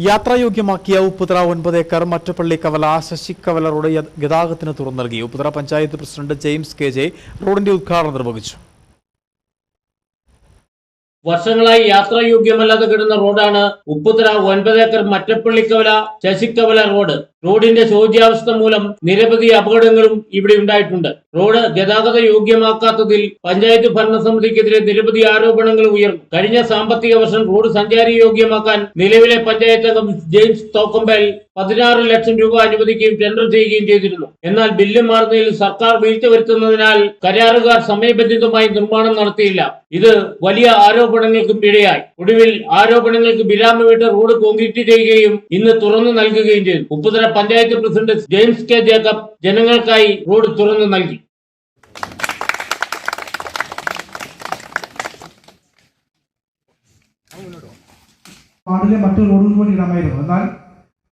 യാത്രായോഗ്യമാക്കിയ ഉപ്പുതറ ഒൻപത് ഏക്കർ മറ്റപ്പള്ളി കവല ശശികവല റോഡ് യ- ഗതാഗതത്തിന് തുറന്നു നൽകി. Upputhara panchayat president James K J റോഡിന്റെ ഉദ്ഘാടനം നിർവഹിച്ചു. വർഷങ്ങളായി യാത്രായോഗ്യമല്ലാതെ കിടന്ന റോഡാണ് ഉപ്പുതറ ഒൻപത് ഏക്കർ മറ്റപ്പള്ളിക്കവല ശശിക്കവല റോഡ്. റോഡിന്റെ ശോച്യാവസ്ഥ മൂലം നിരവധി അപകടങ്ങളും ഇവിടെ ഉണ്ടായിട്ടുണ്ട്. റോഡ് ഗതാഗത യോഗ്യമാക്കാത്തതിൽ പഞ്ചായത്ത് ഭരണസമിതിക്കെതിരെ നിരവധി ആരോപണങ്ങൾ ഉയർന്നു. കഴിഞ്ഞ സാമ്പത്തിക വർഷം റോഡ് സഞ്ചാരി യോഗ്യമാക്കാൻ നിലവിലെ പഞ്ചായത്ത് അംഗം ജെയിംസ് തോക്കമ്പൽ പതിനാറ് ലക്ഷം രൂപ അനുവദിക്കുകയും ടെൻഡർ ചെയ്യുകയും ചെയ്തിരുന്നു. എന്നാൽ ബില്ല് മാറുന്നതിൽ സർക്കാർ വീഴ്ച വരുത്തുന്നതിനാൽ കരാറുകാർ സമയബന്ധിതമായി നിർമ്മാണം നടത്തിയില്ല. ഇത് വലിയ ആരോപണങ്ങൾക്കും ഇടയായി ഒടുവിൽ ആരോപണങ്ങൾക്ക് വിരാമമിട്ട് റോഡ് കോൺക്രീറ്റ് ചെയ്യുകയും ഇന്ന് തുറന്നു നൽകുകയും ചെയ്തു. Upputhara panchayat president James K Jacob ജനങ്ങൾക്കായി road തുറന്നു നൽകി. വാർഡിലെ മറ്റു റോഡുകൾ കൂടി ഇടമായിരുന്നു എന്നാൽ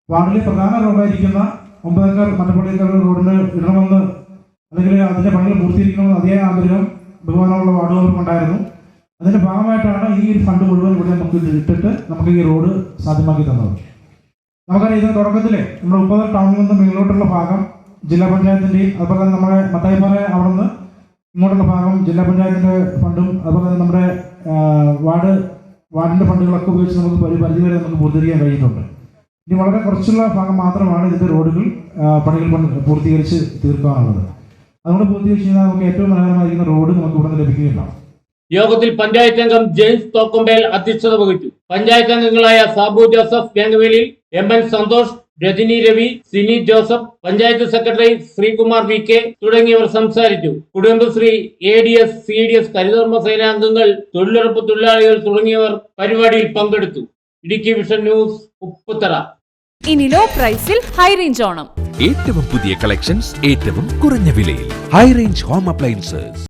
വാർഡിലെ പ്രധാന റോഡായിരിക്കുന്ന ഒമ്പതേക്കർ മറ്റപ്പള്ളിക്കർ റോഡിന് ഇടണമെന്ന് അല്ലെങ്കിൽ അതിന്റെ പണികൾ പൂർത്തീകരിക്കണമെന്ന് അതേ ആഗ്രഹം ബഹുമാനമുള്ള വാർഡുകൾക്കും ഉണ്ടായിരുന്നു. അതിന്റെ ഭാഗമായിട്ടാണ് ഈ ഒരു ഫണ്ട് മുഴുവൻ ഇവിടെ നമുക്ക് ഇട്ടിട്ട് നമുക്ക് ഈ റോഡ് സാധ്യമാക്കി തന്നത്. നമുക്കറിയാം ഇതിന്റെ തുടക്കത്തിലെ നമ്മുടെ ഉപ്പതൽ ടൗണിൽ നിന്ന് മേലോട്ടുള്ള ഭാഗം ജില്ലാ പഞ്ചായത്തിന്റെയും അതുപോലെ തന്നെ നമ്മുടെ മത്തായിപ്പാറ അവിടെ നിന്ന് ഇങ്ങോട്ടുള്ള ഭാഗം ജില്ലാ പഞ്ചായത്തിന്റെ ഫണ്ടും അതുപോലെ തന്നെ നമ്മുടെ വാർഡ് വാർഡിന്റെ ഫണ്ടുകളൊക്കെ ഉപയോഗിച്ച് നമുക്ക് ഒരു പരിധി വരെ നമുക്ക് പൂർത്തീകരിക്കാൻ കഴിയുന്നുണ്ട്. ഇനി വളരെ കുറച്ചുള്ള ഭാഗം മാത്രമാണ് ഇതിന്റെ റോഡുകൾ പണികൾ പൂർത്തീകരിച്ച് തീർക്കാനുള്ളത്. അതുകൊണ്ട് പൂർത്തീകരിച്ച് കഴിഞ്ഞാൽ നമുക്ക് ഏറ്റവും മനോഹരമായിരിക്കുന്ന റോഡ് നമുക്ക് ഇവിടെ നിന്ന് ലഭിക്കുകയുണ്ടാവും. യോഗത്തിൽ പഞ്ചായത്ത് അംഗം ജെയിംസ് തോക്കമ്പേൽ അധ്യക്ഷത വഹിച്ചു. പഞ്ചായത്ത് അംഗങ്ങളായ Sabu Joseph Vengavelil M N Santhosh Rajani Ravi Sini Joseph panchayat secretary Sreekumar V K തുടങ്ങിയവർ സംസാരിച്ചു. Kudumbashree A D S C D S ഹരിതകർമ്മ സേനാംഗങ്ങൾ തൊഴിലുറപ്പ് തൊഴിലാളികൾ തുടങ്ങിയവർ പരിപാടിയിൽ പങ്കെടുത്തു. ഇടുക്കി വിഷൻ ന്യൂസ് ഉപ്പുത്തറ ഇനി ലോ പ്രൈസിൽ ഹൈ റേഞ്ച് ഓണം. ഏറ്റവും പുതിയ കളക്ഷൻസ് ഏറ്റവും കുറഞ്ഞ വിലയിൽ. High range home appliances